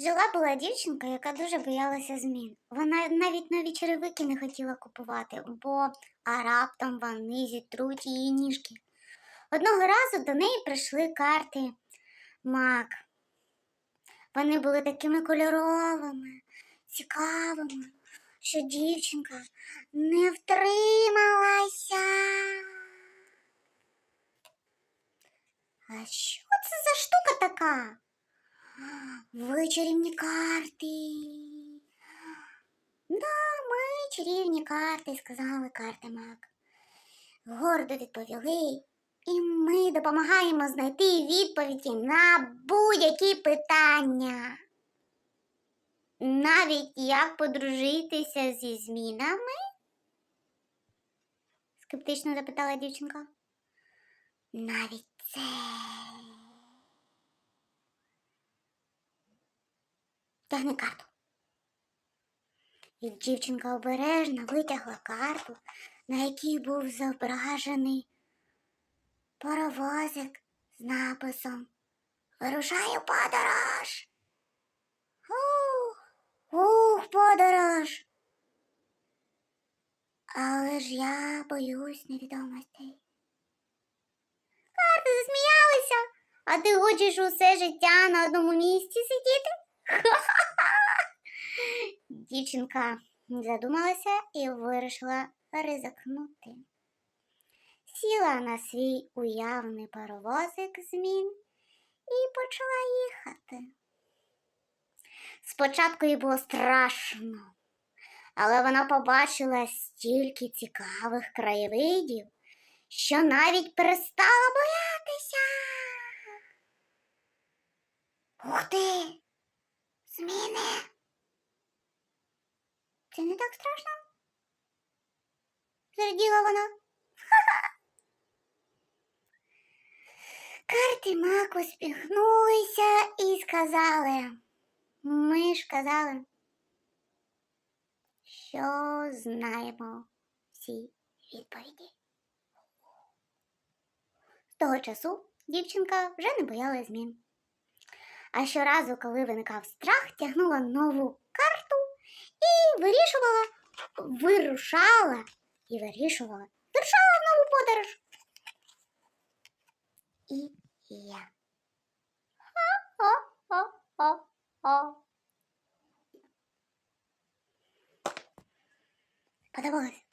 Жила була дівчинка, яка дуже боялася змін. Вона навіть нові черевики не хотіла купувати, бо а раптом вони зітруть її ніжки. Одного разу до неї прийшли карти мак. Вони були такими кольоровими, цікавими, що дівчинка не втрималася. А що це за штука така? Ви чарівні карти. Да, ми чарівні карти, сказали карти Мак. Гордо відповіли, і ми допомагаємо знайти відповіді на будь-які питання. Навіть як подружитися зі змінами? скептично запитала дівчинка. Навіть це. Тягни карту. І дівчинка обережно витягла карту, на якій був зображений паровозик з написом Вирушаю подорож. Ух, ух, подорож. Але ж я боюсь невідомостей. Карти засміялися, а ти хочеш усе життя на одному місці сидіти? Дівчинка задумалася і вирішила ризикнути. Сіла на свій уявний паровозик змін і почала їхати. Спочатку їй було страшно, але вона побачила стільки цікавих краєвидів, що навіть перестала боятися. Ух ти! Це не так страшно? Зраділа вона. Карти Мак усміхнулися і сказали. Ми ж казали, що знаємо всі відповіді. З того часу дівчинка вже не боялась змін. А щоразу, коли виникав страх, тягнула нову вирішувала, вирушала і вирішувала, вирушала в нову подорож. І я. О-о-о-о. Подобалось?